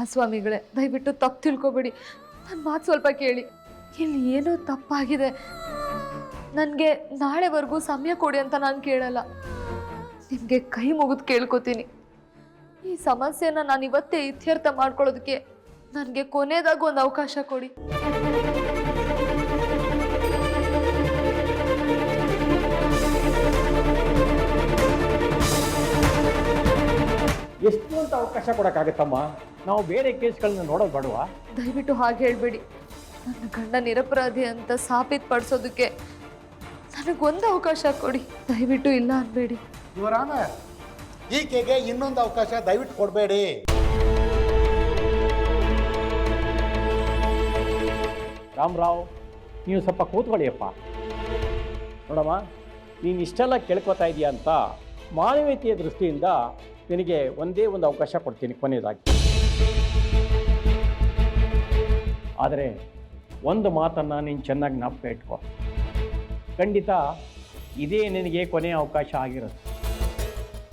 ಮಹಾಸ್ವಾಮಿಗಳೇ, ದಯವಿಟ್ಟು ತಪ್ಪು ತಿಳ್ಕೊಬೇಡಿ. ನನ್ನ ಮಾತು ಸ್ವಲ್ಪ ಕೇಳಿ. ಇಲ್ಲಿ ಏನೋ ತಪ್ಪಾಗಿದೆ. ನನಗೆ ನಾಳೆವರೆಗೂ ಸಮಯ ಕೊಡಿ ಅಂತ ನಾನು ಕೇಳಲ್ಲ. ನಿಮಗೆ ಕೈ ಮುಗಿದು ಕೇಳ್ಕೊತೀನಿ. ಈ ಸಮಸ್ಯೆನ ನಾನು ಇವತ್ತೇ ಇತ್ಯರ್ಥ ಮಾಡ್ಕೊಳ್ಳೋದಕ್ಕೆ ನನಗೆ ಕೊನೆಯದಾಗ ಒಂದು ಅವಕಾಶ ಕೊಡಿ. ಎಷ್ಟು ಅಂತ ಅವಕಾಶ ಕೊಡೋಕ್ಕಾಗತ್ತಮ್ಮ? ನಾವು ಬೇರೆ ಕೇಸ್ಗಳನ್ನ ನೋಡೋದು ಬಡವಾ? ದಯವಿಟ್ಟು ಹಾಗೆ ಹೇಳ್ಬೇಡಿ. ನನ್ನ ಗಂಡ ನಿರಪರಾಧಿ ಅಂತ ಸಾಬೀತುಪಡಿಸೋದಕ್ಕೆ ನನಗೊಂದು ಅವಕಾಶ ಕೊಡಿ. ದಯವಿಟ್ಟು ಇಲ್ಲ ಅನ್ಬೇಡಿ. ಈಕೆಗೆ ಇನ್ನೊಂದು ಅವಕಾಶ ದಯವಿಟ್ಟು ಕೊಡಬೇಡಿ. ರಾಮರಾವ್ ನೀವು ಸ್ವಲ್ಪ ಕೂತ್ಕೊಳ್ಳಿಯಪ್ಪ. ನೋಡಮ್ಮ ನೀನು ಇಷ್ಟೆಲ್ಲ ಕೇಳ್ಕೊತಾ ಇದೀಯ ಅಂತ ಮಾನವೀಯತೆಯ ದೃಷ್ಟಿಯಿಂದ ನಿನಗೆ ಒಂದೇ ಒಂದು ಅವಕಾಶ ಕೊಡ್ತೀನಿ ಕೊನೆಯದಾಗಿ. ಆದರೆ ಒಂದು ಮಾತನ್ನು ನೀನು ಚೆನ್ನಾಗಿ ಜ್ಞಾಪಕ ಇಟ್ಕೊ. ಖಂಡಿತ ಇದೇ ನಿನಗೆ ಕೊನೆಯ ಅವಕಾಶ ಆಗಿರುತ್ತೆ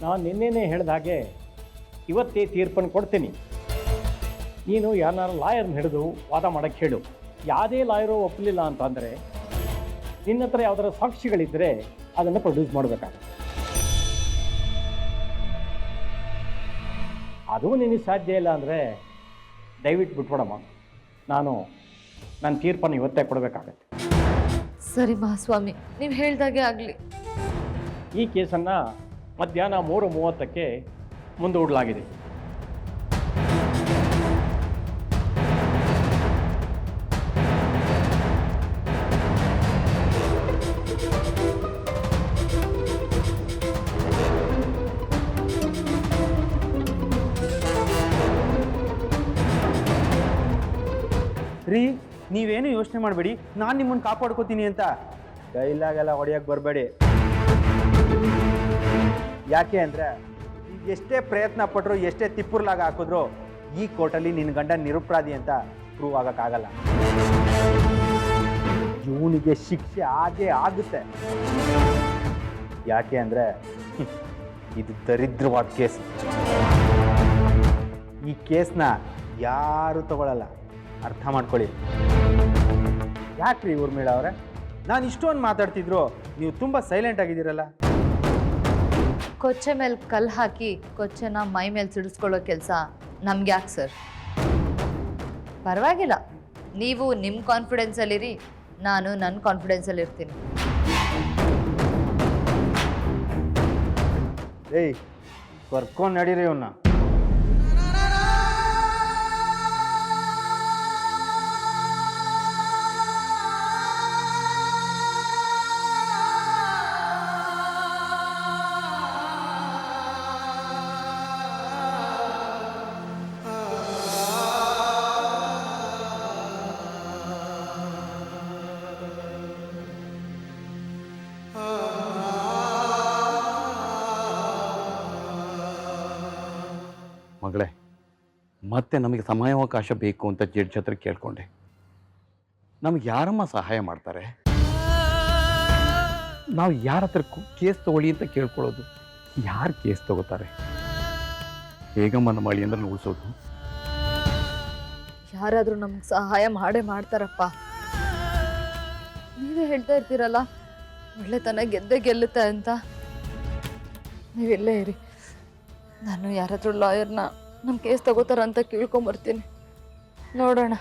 ನಾನು ನಿನ್ನೆನೇ ಹೇಳಿದ ಹಾಗೆ ಇವತ್ತೇ ತೀರ್ಪನ್ನು ಕೊಡ್ತೀನಿ. ನೀನು ಯಾರನ್ನಾರು ಲಾಯರ್ನ ಹಿಡಿದು ವಾದ ಮಾಡೋಕ್ಕೆ ಹೇಳು. ಯಾವುದೇ ಲಾಯರು ಒಪ್ಪಲಿಲ್ಲ ಅಂತಂದರೆ ನಿನ್ನ ಹತ್ರ ಯಾವ್ದಾರ ಸಾಕ್ಷಿಗಳಿದ್ದರೆ ಅದನ್ನು ಪ್ರೊಡ್ಯೂಸ್ ಮಾಡಬೇಕಾಗುತ್ತೆ. ಅದು ನಿನಗೆ ಸಾಧ್ಯ ಇಲ್ಲ ಅಂದರೆ ದಯವಿಟ್ಟು ಬಿಟ್ಬಿಡಮ್ಮ. ನಾನು ನನ್ನ ತೀರ್ಪನ್ನು ಇವತ್ತೇ ಕೊಡಬೇಕಾಗತ್ತೆ. ಸರಿ ಮಹಾಸ್ವಾಮಿ ನೀವು ಹೇಳಿದಾಗೆ ಆಗಲಿ. ಈ ಕೇಸನ್ನು ಮಧ್ಯಾಹ್ನ ಮೂರು ಮೂವತ್ತಕ್ಕೆ ಮುಂದೂಡಲಾಗಿದೆ. ನೀವೇನು ಯೋಚನೆ ಮಾಡಬೇಡಿ, ನಾನು ನಿಮ್ಮನ್ನು ಕಾಪಾಡ್ಕೋತೀನಿ ಅಂತ. ಕೈಲಾಗೆಲ್ಲ ಹೊಡೆಯಕ್ಕೆ ಬರಬೇಡಿ. ಯಾಕೆ ಅಂದರೆ ಎಷ್ಟೇ ಪ್ರಯತ್ನ ಪಟ್ಟರು ಎಷ್ಟೇ ತಿಪ್ಪುರ್ಲಾಗ ಹಾಕಿದ್ರು, ಈ ಕೋರ್ಟಲ್ಲಿ ನಿನ್ನ ಗಂಡ ನಿರುಪರಾಧಿ ಅಂತ ಪ್ರೂವ್ ಆಗೋಕ್ಕಾಗಲ್ಲ. ಇವನಿಗೆ ಶಿಕ್ಷೆ ಆಗೇ ಆಗುತ್ತೆ. ಯಾಕೆ ಅಂದರೆ, ಇದು ದರಿದ್ರವಾದ ಕೇಸ್. ಈ ಕೇಸ್ನ ಯಾರು ತಗೊಳ್ಳಲ್ಲ ಅರ್ಥ ಮಾಡ್ಕೊಳ್ಳಿ. ಯಾಕ್ರಿ ಊರ್ಮಿಳ ಅವರೇ? ನಾನು ಇಷ್ಟೊಂದು ಮಾತಾಡ್ತಿದ್ರು ನೀವು ತುಂಬ ಸೈಲೆಂಟ್ ಆಗಿದ್ದೀರಲ್ಲ. ಕೊಚ್ಚೆ ಮೇಲೆ ಕಲ್ಲು ಹಾಕಿ ಕೊಚ್ಚೆನ ಮೈ ಮೇಲೆ ಸಿಡಿಸ್ಕೊಳ್ಳೋ ಕೆಲಸ ನಮ್ಗೆ ಯಾಕೆ ಸರ್? ಪರವಾಗಿಲ್ಲ. ನೀವು ನಿಮ್ಮ ಕಾನ್ಫಿಡೆನ್ಸಲ್ಲಿರಿ ನಾನು ನನ್ನ ಕಾನ್ಫಿಡೆನ್ಸಲ್ಲಿ ಇರ್ತೀನಿ. ಏಯ್ ಕರ್ಕೊಂಡು ನಡೀರಿ ಇವನ್ನ ಮಗಳೇ, ಮತ್ತೆ ನಮಗೆ ಸಮಯಾವಕಾಶ ಬೇಕು ಅಂತ ಜಡ್ಜ್ ಹತ್ರ ಕೇಳ್ಕೊಂಡೆ. ನಮ್ಗೆ ಯಾರಮ್ಮ ಸಹಾಯ ಮಾಡ್ತಾರೆ? ನಾವು ಯಾರ ಹತ್ರ ಕೇಸ್ ತಗೊಳ್ಳಿ ಅಂತ ಕೇಳ್ಕೊಳ್ಳೋದು. ಯಾರು ಕೇಸ್ ತಗೋತಾರೆ? ಹೇಗಮ್ಮನ ನಮ್ಮ ಅಂದ್ರೆ ಉಳಿಸೋದು? ಯಾರಾದರೂ ನಮ್ಗೆ ಸಹಾಯ ಮಾಡೇ ಮಾಡ್ತಾರಪ್ಪ. ನೀವೇ ಹೇಳ್ತಾ ಇರ್ತೀರಲ್ಲ, ಒಳ್ಳೆತನ ಗೆದ್ದೆ ಗೆಲ್ಲುತ್ತೆ ಅಂತ. ನೀವೆಲ್ಲೇ ಇರಿ. ನಾನು ಯಾರಾದ್ರೂ ಲಾಯರ್ನ ನಮ್ಮ ಕೇಸ್ ತಗೋತಾರ ಅಂತ ಕೇಳ್ಕೊಂಬರ್ತೀನಿ. ನೋಡೋಣ.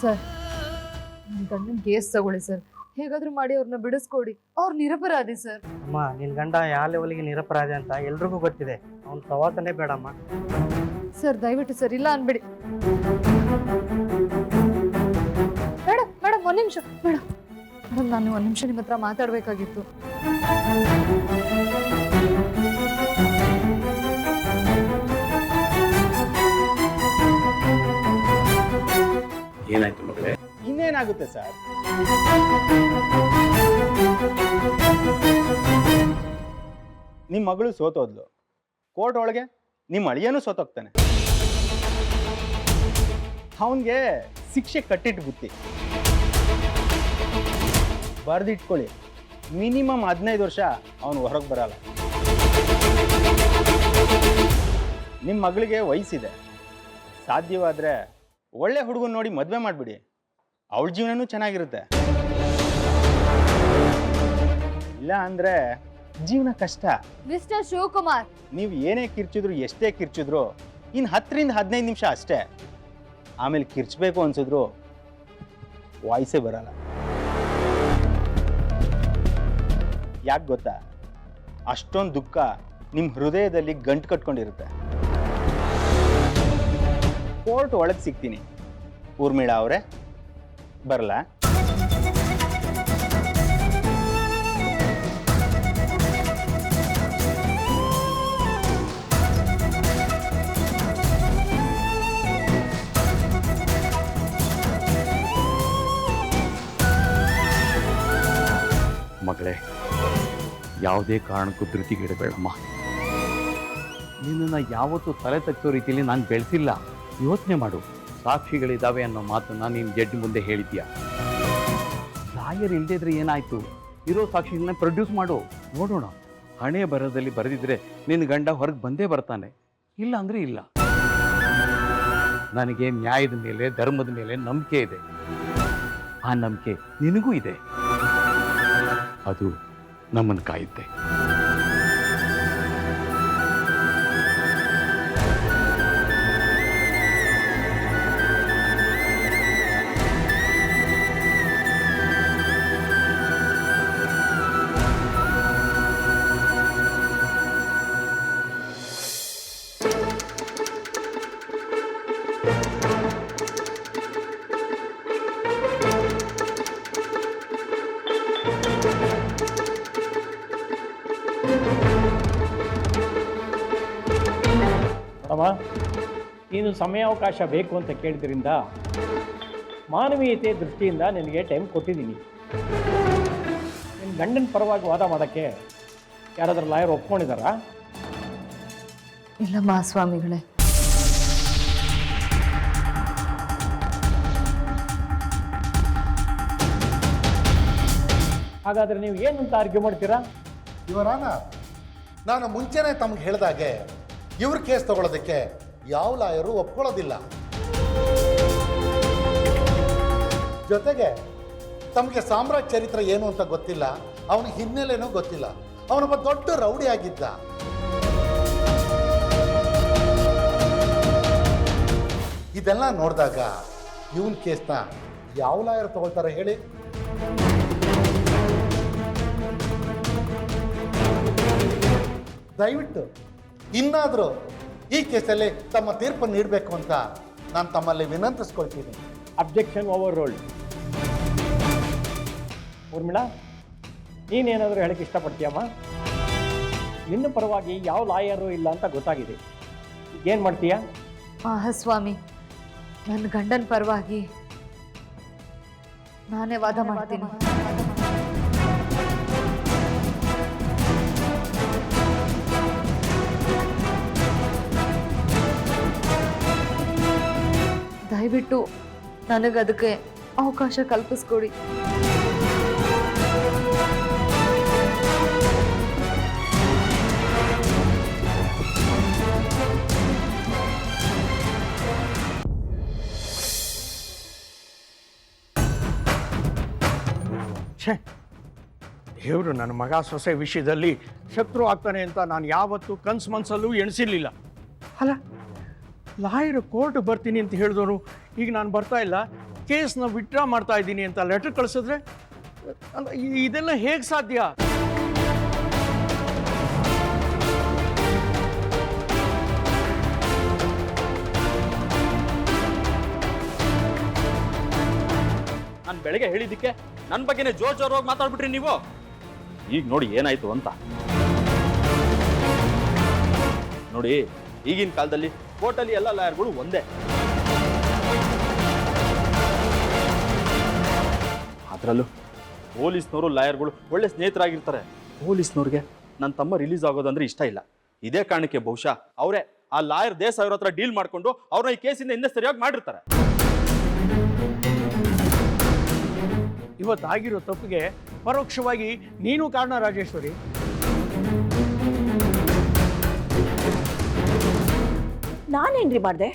ಸರ್. ನನ್ನ ಗೇಸ್ ಕೇಸ್ ತಗೊಳ್ಳಿ ಸರ್ ಹೇಗಾದ್ರೂ ಮಾಡಿ ಅವ್ರನ್ನ ಬಿಡಿಸ್ಕೊಡಿ. ಅವ್ರು ನಿರಪರಾಧಿ ಸರ್ ಅಮ್ಮ ನಿನ್ನ ಗಂಡ ಯಾವ ಲೆವೆಲ್ಗೆ ನಿರಪರಾಧಿ ಅಂತ ಎಲ್ರಿಗೂ ಗೊತ್ತಿದೆ. ಅವ್ನ ಸವಾಸನೆ ಬೇಡಮ್ಮ ಸರ್ ದಯವಿಟ್ಟು ಸರ್ ಇಲ್ಲ ಅನ್ಬೇಡಿ. ಮೇಡಮ್ ಮೇಡಮ್ ಒಂದ್ ನಿಮಿಷ ಮೇಡಮ್ ಮೇಡಮ್ ನಾನು ಒಂದ್ ನಿಮಿಷ ನಿಮ್ಮ ಹತ್ರ ಮಾತಾಡ್ಬೇಕಾಗಿತ್ತು. ಇನ್ನೇನಾಗುತ್ತೆ ಸರ್? ನಿಮ್ಮ ಮಗಳು ಸೋತೋದ್ಲು ಕೋರ್ಟ್ ಒಳಗೆ ನಿಮ್ಮ ಅಳಿಯನೂ ಸೋತೋಗ್ತಾನೆ ಅವನಿಗೆ ಶಿಕ್ಷೆ ಕಟ್ಟಿಟ್ಟು ಬುತ್ತಿ ಬರೆದಿಟ್ಕೊಳ್ಳಿ ಮಿನಿಮಮ್ ಹದಿನೈದು ವರ್ಷ ಅವನು ಹೊರಗೆ ಬರಲ್ಲ. ನಿಮ್ಮ ಮಗಳಿಗೆ ವಯಸ್ಸಿದೆ. ಸಾಧ್ಯವಾದರೆ ಒಳ್ಳೆ ಹುಡುಗನ ನೋಡಿ ಮದುವೆ ಮಾಡಿಬಿಡಿ. ಅವಳ ಜೀವನನೂ ಚೆನ್ನಾಗಿರುತ್ತೆ. ಇಲ್ಲ ಅಂದ್ರೆ ಜೀವನ ಕಷ್ಟ. ಮಿಸ್ಟರ್ ಶಿವಕುಮಾರ್. ನೀವು ಏನೇ ಕಿರ್ಚಿದ್ರು ಎಷ್ಟೇ ಕಿರ್ಚಿದ್ರು ಇನ್ನು ಹತ್ತರಿಂದ ಹದಿನೈದು ನಿಮಿಷ ಅಷ್ಟೇ. ಆಮೇಲೆ ಕಿರ್ಚಬೇಕು ಅನ್ಸಿದ್ರು ವಾಯ್ಸೇ ಬರಲ್ಲ. ಯಾಕೆ ಗೊತ್ತಾ? ಅಷ್ಟೊಂದು ದುಃಖ ನಿಮ್ಮ ಹೃದಯದಲ್ಲಿ ಗಂಟು ಕಟ್ಕೊಂಡಿರುತ್ತೆ. ಕೋರ್ಟ್ ಒಳಗೆ ಸಿಗ್ತೀನಿ. ಊರ್ಮಿಳಾ ಅವರೇ. ಬರಲಾ ಮಗಳೇ ಯಾವುದೇ ಕಾರಣಕ್ಕೂ ಧೃತಿಗಿಡಬೇಡಮ್ಮ ನಿನ್ನನ್ನು ಯಾವತ್ತೂ ತಲೆ ತಗ್ಸೋ ರೀತಿಯಲ್ಲಿ ನಾನು ಬೆಳೆಸಿಲ್ಲ. ಯೋಚನೆ ಮಾಡು. ಸಾಕ್ಷಿಗಳಿದ್ದಾವೆ ಅನ್ನೋ ಮಾತನ್ನ ನೀನು ಜಡ್ಜ್ ಮುಂದೆ ಹೇಳಿದ್ಯಾ? ಲಾಯರ್ ಇಲ್ಲದೇ ಇದ್ರೆ ಏನಾಯ್ತು? ಇರೋ ಸಾಕ್ಷಿಗಳನ್ನ ಪ್ರೊಡ್ಯೂಸ್ ಮಾಡು. ನೋಡೋಣ. ಹಣೆ ಬರದಲ್ಲಿ ಬರೆದಿದ್ರೆ ನಿನ್ನ ಗಂಡ ಹೊರಗೆ ಬಂದೇ ಬರ್ತಾನೆ. ಇಲ್ಲ ಅಂದ್ರೆ ಇಲ್ಲ. ನನಗೆ ನ್ಯಾಯದ ಮೇಲೆ, ಧರ್ಮದ ಮೇಲೆ ನಂಬಿಕೆ ಇದೆ. ಆ ನಂಬಿಕೆ ನಿನಗೂ ಇದೆ. ಅದು ನಮ್ಮನ್ನು ಕಾಯುತ್ತೆ. ನೀನು ಸಮಯಾವಕಾಶ ಬೇಕು ಅಂತ ಕೇಳಿದ್ರಿಂದ ಮಾನವೀಯತೆ ದೃಷ್ಟಿಯಿಂದ ನಿನಗೆ ಟೈಮ್ ಕೊಟ್ಟಿದ್ದೀನಿ. ನಿನ್ನ ಗಂಡನ ಪರವಾಗಿ ವಾದ ಮಾಡೋಕ್ಕೆ ಯಾರಾದರೂ ಲಾಯರ್ ಒಪ್ಕೊಂಡಿದ್ದಾರಾ? ಇಲ್ಲ ಮಹಾಸ್ವಾಮಿಗಳೇ ಹಾಗಾದರೆ ನೀವು ಏನಂತ ಆರ್ಗ್ಯೂ ಮಾಡ್ತೀರಾ? ಇವರಾನ ನಾನು ಮುಂಚೆನೇ ತಮಗೆ ಹೇಳಿದಾಗೆ ಇವ್ರ ಕೇಸ್ ತಗೊಳ್ಳೋದಕ್ಕೆ ಯಾವ ಲಾಯರು ಒಪ್ಕೊಳ್ಳೋದಿಲ್ಲ. ಜೊತೆಗೆ ತಮಗೆ ಸಾಮ್ರಾಜ್ಯ ಚರಿತ್ರೆ ಏನು ಅಂತ ಗೊತ್ತಿಲ್ಲ, ಅವನ ಹಿನ್ನೆಲೆನೂ ಗೊತ್ತಿಲ್ಲ. ಅವನೊಬ್ಬ ದೊಡ್ಡ ರೌಡಿ ಆಗಿದ್ದ. ಇದೆಲ್ಲ ನೋಡಿದಾಗ ಇವನ್ ಕೇಸ್ನ ಯಾವ ಲಾಯರ್ ತಗೊಳ್ತಾರೆ ಹೇಳಿ. ದಯವಿಟ್ಟು ಇನ್ನಾದರೂ ಈ ಕೇಸಲ್ಲಿ ತಮ್ಮ ತೀರ್ಪು ನೀಡಬೇಕು ಅಂತ ನಾನು ತಮ್ಮಲ್ಲಿ ವಿನಂತಿಸ್ಕೊಳ್ತೀನಿ. ಅಬ್ಜೆಕ್ಷನ್ ಓವರ್ ರೋಲ್ಡ್ ಊರ್ಮಿಳಾ ನೀನೇನಾದರೂ ಹೇಳಕ್ಕೆ ಇಷ್ಟಪಡ್ತೀಯಮ್ಮ? ನಿನ್ನ ಪರವಾಗಿ ಯಾವ ಲಾಯರು ಇಲ್ಲ ಅಂತ ಗೊತ್ತಾಗಿದೆ. ಏನು ಮಾಡ್ತೀಯಾ? ಮಹಾಸ್ವಾಮಿ ನನ್ನ ಗಂಡನ ಪರವಾಗಿ ನಾನೇ ವಾದ ಮಾಡ್ತೀನಿ. ದಯವಿಟ್ಟು ನನಗದಕ್ಕೆ ಅವಕಾಶ ಕಲ್ಪಿಸ್ಕೊಡಿ. ಛೇ ದೇವರು ನನ್ನ ಮಗ ಸೊಸೆ ವಿಷಯದಲ್ಲಿ ಶತ್ರು ಆಗ್ತಾನೆ ಅಂತ ನಾನು ಯಾವತ್ತೂ ಕನ್ಸು ಮನಸ್ಸಲ್ಲೂ ಎಣಿಸಿರ್ಲಿಲ್ಲ. ಅಲ್ಲ ಲಾಯರ್ ಕೋರ್ಟ್ ಬರ್ತೀನಿ ಅಂತ ಹೇಳಿದವರು ಈಗ ನಾನು ಬರ್ತಾ ಇಲ್ಲ ಕೇಸ್ನ ವಿಡ್ರಾ ಮಾಡ್ತಾ ಇದ್ದೀನಿ ಅಂತ ಲೆಟರ್ ಕಳಿಸಿದ್ರೆ ಇದೆಲ್ಲ ಹೇಗೆ ಸಾಧ್ಯ? ನಾನು ಬೆಳಗ್ಗೆ ಹೇಳಿದ್ದಕ್ಕೆ ನನ್ನ ಬಗ್ಗೆನೇ ಜೋರ್ ಜೋರಾಗಿ ಮಾತಾಡ್ಬಿಟ್ರಿ ನೀವು. ಈಗ ನೋಡಿ ಏನಾಯ್ತು ಅಂತ. ನೋಡಿ ಈಗಿನ ಕಾಲದಲ್ಲಿ ಕೋರ್ಟಲ್ಲಿ ಎಲ್ಲ ಲಾಯರ್ಗಳು ಒಂದೇ. ಅದರಲ್ಲೂ ಪೊಲೀಸ್ನವರು ಲಾಯರ್ಗಳು ಒಳ್ಳೆ ಸ್ನೇಹಿತರಾಗಿರ್ತಾರೆ. ಪೊಲೀಸ್ನವ್ರಿಗೆ ನನ್ನ ತಮ್ಮ ರಿಲೀಸ್ ಆಗೋದಂದ್ರೆ ಇಷ್ಟ ಇಲ್ಲ. ಇದೇ ಕಾರಣಕ್ಕೆ ಬಹುಶಃ ಅವರೇ ಆ ಲಾಯರ್ ದೇಶ ಅವ್ರ ಹತ್ರ ಡೀಲ್ ಮಾಡಿಕೊಂಡು ಅವ್ರನ್ನ ಈ ಕೇಸಿಂದ ಹಿಂದೆ ಸರಿಯಾಗಿ ಮಾಡಿರ್ತಾರೆ. ಇವತ್ತಾಗಿರೋ ತಪ್ಪಿಗೆ ಪರೋಕ್ಷವಾಗಿ ನೀನು ಕಾರಣ ರಾಜೇಶ್ವರಿ. ನಾನೇನ್ರಿ ಮಾಡಿದೆ?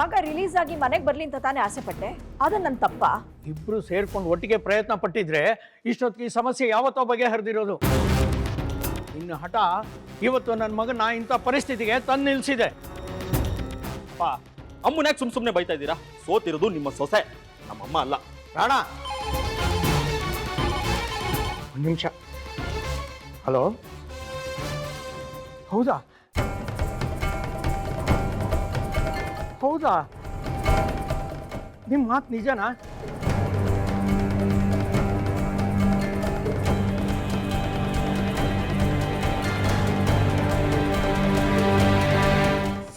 ಮಗ ರಿಲೀಸ್ ಆಗಿ ಮನೆಗೆ ಬರ್ಲಿ ಅಂತ ತಾನೇ ಆಸೆ ಪಟ್ಟೆ ಅದು ನನ್ನ ತಪ್ಪ. ಇಬ್ರು ಸೇರ್ಕೊಂಡು ಒಟ್ಟಿಗೆ ಪ್ರಯತ್ನ ಪಟ್ಟಿದ್ರೆ ಇಷ್ಟೊತ್ತಿಗೆ ಈ ಸಮಸ್ಯೆ ಯಾವತ್ತೋ ಬಗೆಹರಿದಿರೋದು. ಇನ್ನು ಹಠ ಇವತ್ತು ನನ್ನ ಮಗನ ಇಂಥ ಪರಿಸ್ಥಿತಿಗೆ ತಂದು ನಿಲ್ಸಿದೆ. ಅಪ್ಪ ಅಮ್ಮನ್ಯಾಕೆ ಸುಮ್ ಸುಮ್ಮನೆ ಬೈತಾ ಇದ್ದೀರಾ? ಸೋತಿರೋದು ನಿಮ್ಮ ಸೊಸೆ. ನಮ್ಮಮ್ಮ ಅಲ್ಲ. ರಾಣ. ಒಂದು ನಿಮಿಷ. ಹಲೋ? ಹೌದಾ? ಹೌದಾ? ನಿಮ್ಮ ಮಾತು ನಿಜನಾ?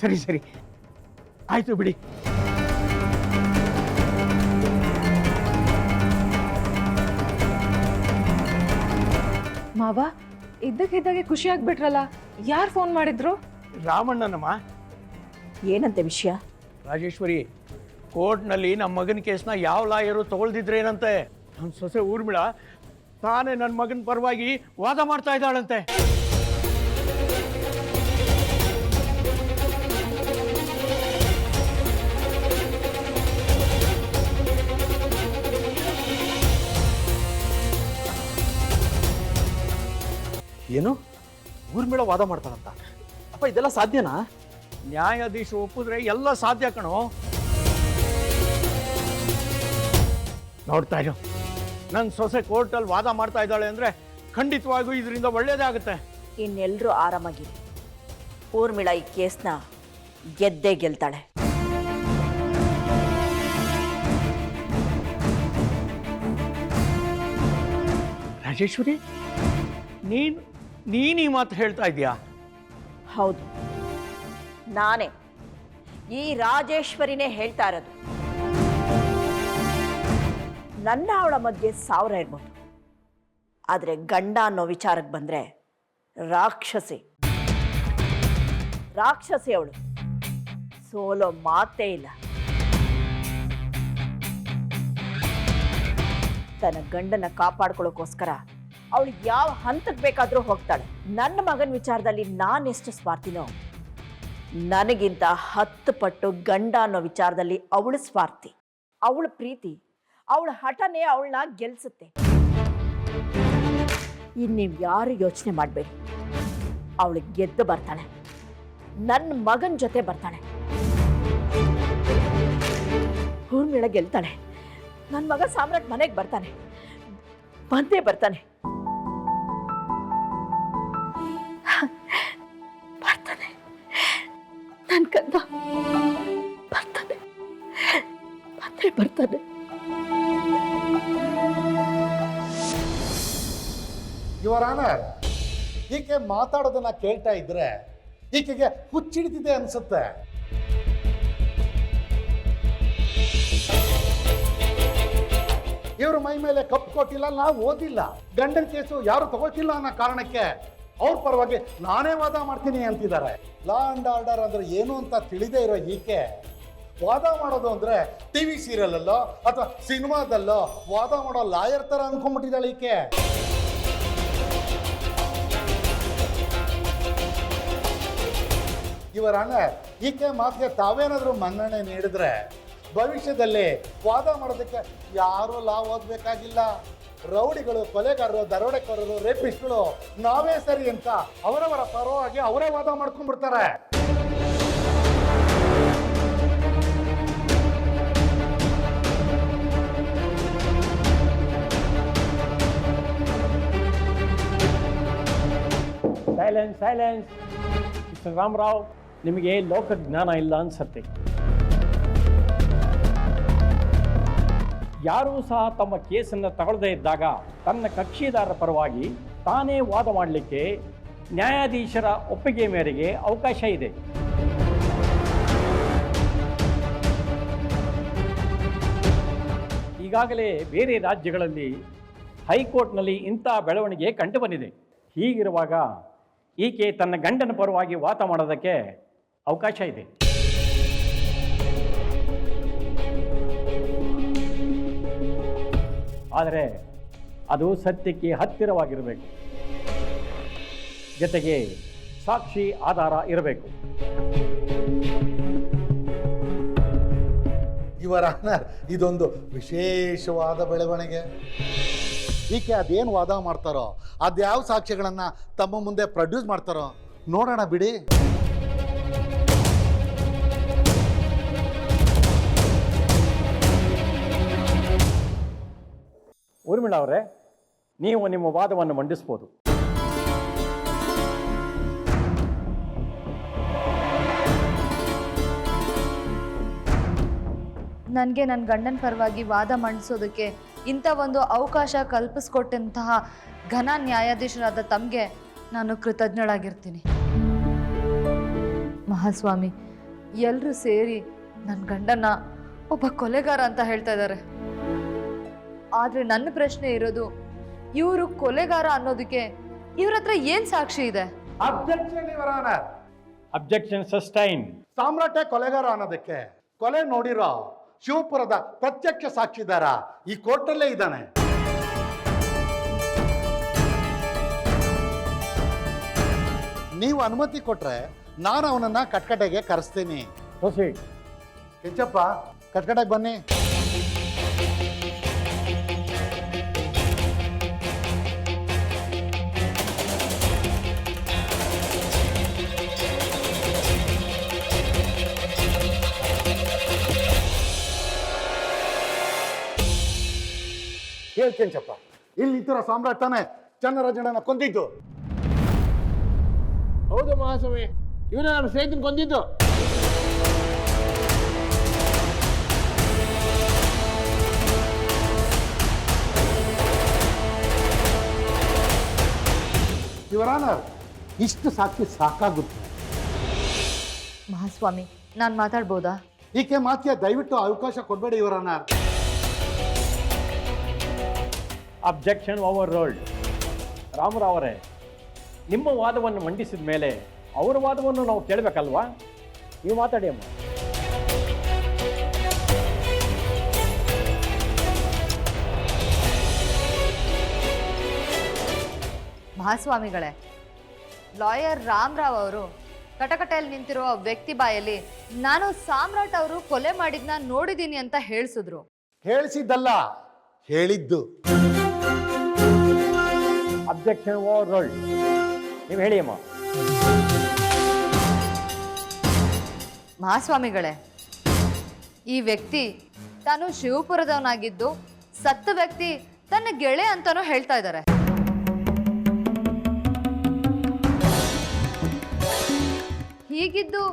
ಸರಿ ಸರಿ. ಆಯ್ತು ಬಿಡಿ. ಮಾವ ಇದ್ದಕ್ಕಿದ್ದಾಗೆ ಖುಷಿ ಆಗ್ಬಿಟ್ರಲ್ಲ ಯಾರು ಫೋನ್ ಮಾಡಿದ್ರು? ರಾಮಣ್ಣನಮ್ಮ? ಏನಂತೆ ವಿಷಯ? ರಾಜೇಶ್ವರಿ, ಕೋರ್ಟ್ನಲ್ಲಿ ನಮ್ಮ ಮಗನ ಕೇಸ್ನ ಯಾವ ಲಾಯರು ತಗೊಳ್ದಿದ್ರೇನಂತೆ ನನ್ನ ಸೊಸೆ ಊರ್ಮಿಳ ತಾನೇ ನನ್ನ ಮಗನ ಪರವಾಗಿ ವಾದ ಮಾಡ್ತಾ ಇದ್ದಾಳಂತೆ. ಏನು? ಊರ್ಮಿಳ ವಾದ ಮಾಡ್ತಾಳಂತ? ಅಪ್ಪ, ಇದೆಲ್ಲ ಸಾಧ್ಯನಾ? ನ್ಯಾಯಾಧೀಶರು ಒಪ್ಪಿದ್ರೆ ಎಲ್ಲ ಸಾಧ್ಯ ಕಣೋ. ನೋಡ್ತಾ ಇರೋ. ನನ್ನ ಸೊಸೆ ಕೋರ್ಟಲ್ಲಿ ವಾದ ಮಾಡ್ತಾ ಇದ್ದಾಳೆ ಅಂದರೆ ಖಂಡಿತವಾಗೂ ಇದರಿಂದ ಒಳ್ಳೇದೇ ಆಗುತ್ತೆ. ಇನ್ನೆಲ್ಲರೂ ಆರಾಮಾಗಿರಿ. ಊರ್ಮಿಳ ಈ ಕೇಸ್ನ ಗೆದ್ದೇ ಗೆಲ್ತಾಳೆ. ರಾಜೇಶ್ವರಿ ನೀನು ನೀನು ಈ ಮಾತು ಹೇಳ್ತಾ ಇದೀಯಾ ಹೌದು. ನಾನೇ. ಈ ರಾಜೇಶ್ವರಿನೇ ಹೇಳ್ತಾ ಇರೋದು. ನನ್ನ ಅವಳ ಮಧ್ಯೆ ಸಾವಿರ ಇರ್ಬೋದು. ಆದರೆ ಗಂಡ ಅನ್ನೋ ವಿಚಾರಕ್ಕೆ ಬಂದರೆ ರಾಕ್ಷಸಿ. ರಾಕ್ಷಸಿ ಅವಳು. ಸೋಲೋ ಮಾತೇ ಇಲ್ಲ. ತನ್ನ ಗಂಡನ ಕಾಪಾಡ್ಕೊಳ್ಳೋಕ್ಕೋಸ್ಕರ ಅವಳು ಯಾವ ಹಂತಕ್ಕೆ ಬೇಕಾದರೂ ಹೋಗ್ತಾಳೆ. ನನ್ನ ಮಗನ ವಿಚಾರದಲ್ಲಿ ನಾನೆಷ್ಟು ಸ್ವಾರ್ಥಿನೋ ನನಗಿಂತ ಹತ್ತು ಪಟ್ಟು ಗಂಡ ಅನ್ನೋ ವಿಚಾರದಲ್ಲಿ ಅವಳು ಸ್ವಾರ್ಥಿ, ಅವಳ ಪ್ರೀತಿ, ಅವಳ ಹಠನೇ ಅವಳನ್ನ ಗೆಲ್ಸುತ್ತೆ. ಇನ್ನು ನೀವು ಯಾರು ಯೋಚನೆ ಮಾಡಬೇಡಿ. ಅವಳು ಗೆದ್ದು ಬರ್ತಾಳೆ ನನ್ನ ಮಗನ ಜೊತೆ ಬರ್ತಾಳೆ. ಊರ್ಮಿಳ ಗೆಲ್ತಾಳೆ ನನ್ನ ಮಗ ಸಾಮ್ರಾಟ್ ಮನೆಗೆ ಬರ್ತಾನೆ, ಬಂದೇ ಬರ್ತಾನೆ ಬರ್ತಾನೆ. ಬಂದೇ ಬರ್ತಾನೆ. ಈಕೆ ಮಾತಾಡೋದನ್ನ ಕೇಳ್ತಾ ಇದ್ರೆ ಈಕೆಗೆ ಹುಚ್ಚಿಡಿದಿದೆ ಅನ್ಸುತ್ತೆ. ಇವ್ರ ಮೈ ಮೇಲೆ ಕಪ್ಪು ಕೊಟ್ಟಿಲ್ಲ, ನಾವು ಓದಿಲ್ಲ. ಗಂಡನ ಕೇಸು ಯಾರು ತಗೋತಿಲ್ಲ ಅನ್ನೋ ಕಾರಣಕ್ಕೆ ಅವ್ರ ಪರವಾಗಿ ನಾನೇ ವಾದ ಮಾಡ್ತೀನಿ ಅಂತಿದ್ದಾರೆ. ಲಾ ಅಂಡ್ ಆರ್ಡರ್ ಅಂದ್ರೆ ಏನು ಅಂತ ತಿಳಿದೇ ಇರೋ ಈಕೆ ವಾದ ಮಾಡೋದು ಅಂದರೆ ಟಿವಿ ಸೀರಿಯಲ್ ಅಲ್ಲೋ ಅಥವಾ ಸಿನಿಮಾದಲ್ಲೋ ವಾದ ಮಾಡೋ ಲಾಯರ್ ಥರ ಅನ್ಕೊಂಡ್ಬಿಟ್ಟಿದ್ದಾಳೆ ಈಕೆ. ಇವರ ಈಕೆ ಮಾತಿಗೆ ತಾವೇನಾದರೂ ಮನ್ನಣೆ ನೀಡಿದ್ರೆ ಭವಿಷ್ಯದಲ್ಲಿ ವಾದ ಮಾಡೋದಕ್ಕೆ ಯಾರೂ ಲಾ ಓದಬೇಕಾಗಿಲ್ಲ. ರೌಡಿಗಳು, ಕೊಲೆಗಾರರು, ದರೋಡೆಕೋರರು, ರೇಪಿಸ್ಟ್ಗಳು ನಾವೇ ಸರಿ ಅಂತ ಅವರವರ ಪರವಾಗಿ ಅವರೇ ವಾದ ಮಾಡ್ಕೊಂಡ್ಬಿಡ್ತಾರೆ. ಸೈಲೆನ್ಸ್ ಸೈಲೆನ್ಸ್ ಮಿಸ್ಟರ್ ರಾಮರಾವ್ ನಿಮಗೆ ಲೋಕ ಜ್ಞಾನ ಇಲ್ಲ ಅನ್ಸತ್ತೆ. ಯಾರೂ ಸಹ ತಮ್ಮ ಕೇಸನ್ನು ತಗೊಳ್ಳದೇ ಇದ್ದಾಗ ತನ್ನ ಕಕ್ಷಿದಾರರ ಪರವಾಗಿ ತಾನೇ ವಾದ ಮಾಡಲಿಕ್ಕೆ ನ್ಯಾಯಾಧೀಶರ ಒಪ್ಪಿಗೆ ಮೇರೆಗೆ ಅವಕಾಶ ಇದೆ. ಈಗಾಗಲೇ ಬೇರೆ ರಾಜ್ಯಗಳಲ್ಲಿ ಹೈಕೋರ್ಟ್ನಲ್ಲಿ ಇಂಥ ಬೆಳವಣಿಗೆ ಕಂಡುಬಂದಿದೆ ಹೀಗಿರುವಾಗ ಈಕೆ ತನ್ನ ಗಂಡನ ಪರವಾಗಿ ವಾತ ಮಾಡೋದಕ್ಕೆ ಅವಕಾಶ ಇದೆ. ಆದರೆ ಅದು ಸತ್ಯಕ್ಕೆ ಹತ್ತಿರವಾಗಿರಬೇಕು. ಜೊತೆಗೆ ಸಾಕ್ಷಿ ಆಧಾರ ಇರಬೇಕು. ಇವರ ಇದೊಂದು ವಿಶೇಷವಾದ ಬೆಳವಣಿಗೆ. ಈಕೆ ಅದೇನು ವಾದ ಮಾಡ್ತಾರೋ ಅದ್ಯಾವ ಸಾಕ್ಷ್ಯಗಳನ್ನು ತಮ್ಮ ಮುಂದೆ ಪ್ರೊಡ್ಯೂಸ್ ಮಾಡ್ತಾರೋ ನೋಡೋಣ ಬಿಡಿ. ಊರ್ಮಿಳ ಅವರೇ ನೀವು ನಿಮ್ಮ ವಾದವನ್ನು ಮಂಡಿಸ್ಬೋದು. ನನಗೆ ನನ್ನ ಗಂಡನ ಪರವಾಗಿ ವಾದ ಮಂಡಿಸೋದಕ್ಕೆ ಇಂಥ ಒಂದು ಅವಕಾಶ ಕಲ್ಪಿಸ್ಕೊಟ್ಟಂತಹ ಘನ ನ್ಯಾಯಾಧೀಶರಾದ ತಮಗೆ ನಾನು ಕೃತಜ್ಞಳಾಗಿರ್ತೀನಿ. ಮಹಾಸ್ವಾಮಿ ಎಲ್ಲರೂ ಸೇರಿ ನನ್ನ ಗಂಡನ ಒಬ್ಬ ಕೊಲೆಗಾರ ಅಂತ ಹೇಳ್ತಾ ಇದ್ದಾರೆ. ಆದರೆ ನನ್ನ ಪ್ರಶ್ನೆ ಇರೋದು ಇವರು ಕೊಲೆಗಾರ ಅನ್ನೋದಕ್ಕೆ ಇವ್ರ ಹತ್ರ ಏನು ಸಾಕ್ಷಿ ಇದೆ? ಅಬ್ಜೆಕ್ಷನ್ ಇವರ ಆನರ್ ಅಬ್ಜೆಕ್ಷನ್ ಸಸ್ಟೈನ್ ಸಾಮ್ರಾಟೆ ಕೊಲೆಗಾರ ಅನ್ನೋದಕ್ಕೆ ಕೊಲೆ ನೋಡಿರೋ ಶಿವಪುರದ ಪ್ರತ್ಯಕ್ಷ ಸಾಕ್ಷಿದಾರ ಈ ಕೋರ್ಟಲ್ಲೇ ಇದ್ದಾನೆ. ನೀವು ಅನುಮತಿ ಕೊಟ್ರೆ ನಾನು ಅವನನ್ನ ಕಟ್ಕಟೆಗೆ ಕರೆಸ್ತೀನಿ. ಕೆಂಚಪ್ಪ ಕಟ್ಕಟೆಗೆ ಬನ್ನಿ. ಹೇಳ್ ಚಪ್ಪ ಇಲ್ಲಿ ನಿಂತಿರೋ ಸಾಮ್ರಾಟ್ ತಾನೆ ಚನ್ನರಾಜಣ್ಣನ ಕೊಂದಿದ್ದು. ಹೌದು ಮಹಾಸ್ವಾಮಿ ಇವನು ನಮ್ಮ ಸ್ನೇಹಿತನ ಕೊಂದಿದ್ದು. ಇವರಾನ ಇಷ್ಟು ಸಾಕಿ ಸಾಕಾಗುತ್ತೆ. ಮಹಾಸ್ವಾಮಿ ನಾನು ಮಾತಾಡ್ಬೋದಾ? ಈಕೆ ಮಾತಿಗೆ ದಯವಿಟ್ಟು ಅವಕಾಶ ಕೊಡಬೇಡಿ ಇವರನ್ನ ಅಬ್ಜೆಕ್ಷನ್ ಓವರ್ ರೋಲ್ಡ್ ರಾಮರಾವ್ ಅವರೇ ನಿಮ್ಮ ವಾದವನ್ನು ಮಂಡಿಸಿದ ಮೇಲೆ ಅವರ ವಾದವನ್ನು ನಾವು ಕೇಳಬೇಕಲ್ವಾ? ನೀವು ಮಾತಾಡಿ ಅಮ್ಮ. ಮಹಾಸ್ವಾಮಿಗಳೇ ಲಾಯರ್ ರಾಮರಾವ್ ಅವರು ಕಟಕಟೆಯಲ್ಲಿ ನಿಂತಿರುವ ವ್ಯಕ್ತಿ ಬಾಯಲ್ಲಿ ನಾನು ಸಾಮ್ರಾಟ್ ಅವರು ಕೊಲೆ ಮಾಡಿದ್ನ ನೋಡಿದ್ದೀನಿ ಅಂತ ಹೇಳಿಸಿದ್ರು. ಹೇಳಿಸಿದ್ದಲ್ಲ ಹೇಳಿದ್ದು. ಅಬ್ಜೆಕ್ಷನ್ ಓವರ್ ರೋಲ್ಡ್ ನೀವು ಹೇಳಿ ಅಮ್ಮ. ಮಹಾಸ್ವಾಮಿಗಳೇ, ಈ ವ್ಯಕ್ತಿ ತಾನು ಶಿವಪುರದವನಾಗಿದ್ದು ಸತ್ತ ವ್ಯಕ್ತಿ ತನ್ನ ಗೆಳೆ ಅಂತಾನೂ ಹೇಳ್ತಾ ಇದ್ದಾರೆ. ಹೀಗಿದ್ದು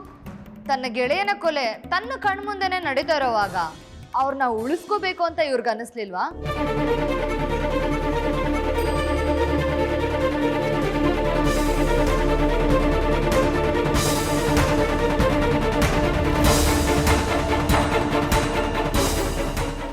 ತನ್ನ ಗೆಳೆಯನ ಕೊಲೆ ತನ್ನ ಕಣ್ಮುಂದೆನೆ ನಡೀತಾ ಇರೋವಾಗ ಅವ್ರನ್ನ ಉಳಿಸ್ಕೋಬೇಕು ಅಂತ ಇವ್ರಿಗೆ ಅನ್ನಿಸ್ಲಿಲ್ವಾ?